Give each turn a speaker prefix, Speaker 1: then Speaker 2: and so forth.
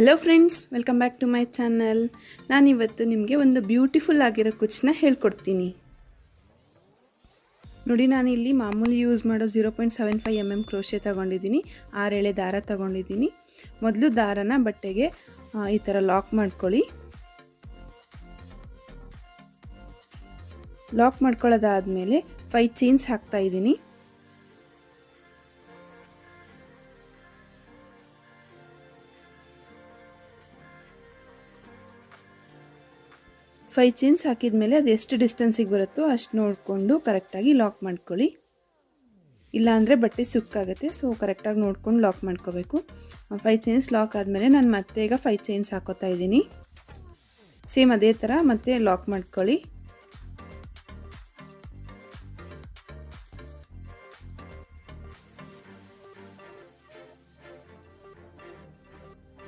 Speaker 1: Hello friends welcome back to my channel ನಾನಿವತ್ತು ನಿಮಗೆ ಒಂದು ಬ್ಯೂಟಿಫುಲ್ ಆಗಿರೋ ಕುಚ್ಚನ್ನ ಹೇಳ್ಕೊಡ್ತೀನಿ. ನೋಡಿ, ನಾನು ಇಲ್ಲಿ ಮಾಮೂಲಿ ಯೂಸ್ ಮಾಡೋ zero point seven five M M crochet ತೊಗೊಂಡಿದ್ದೀನಿ. ಆರು ಎಳೆ ದಾರ ತೊಗೊಂಡಿದ್ದೀನಿ. ಮೊದಲು ದಾರನ ಬಟ್ಟೆಗೆ ಈ ಥರ ಲಾಕ್ ಮಾಡ್ಕೊಳ್ಳಿ. ಲಾಕ್ ಮಾಡ್ಕೊಳ್ಳೋದಾದಮೇಲೆ ಫೈ ಚೈನ್ಸ್ ಹಾಕ್ತಾ ಇದ್ದೀನಿ. ಫೈ ಚೈನ್ಸ್ ಹಾಕಿದ ಮೇಲೆ ಅದು ಎಷ್ಟು ಡಿಸ್ಟೆನ್ಸಿಗೆ ಬರುತ್ತೋ ಅಷ್ಟು ನೋಡಿಕೊಂಡು ಕರೆಕ್ಟಾಗಿ ಲಾಕ್ ಮಾಡ್ಕೊಳ್ಳಿ. ಇಲ್ಲಾಂದರೆ ಬಟ್ಟೆ ಸುಕ್ಕಾಗುತ್ತೆ, ಸೊ ಕರೆಕ್ಟಾಗಿ ನೋಡ್ಕೊಂಡು ಲಾಕ್ ಮಾಡ್ಕೋಬೇಕು. ಫೈ ಚೈನ್ಸ್ ಲಾಕ್ ಆದಮೇಲೆ ನಾನು ಮತ್ತೆ ಈಗ ಫೈ ಚೈನ್ಸ್ ಹಾಕೋತಾ ಇದ್ದೀನಿ. ಸೇಮ್ ಅದೇ ಥರ ಮತ್ತೆ ಲಾಕ್ ಮಾಡ್ಕೊಳ್ಳಿ.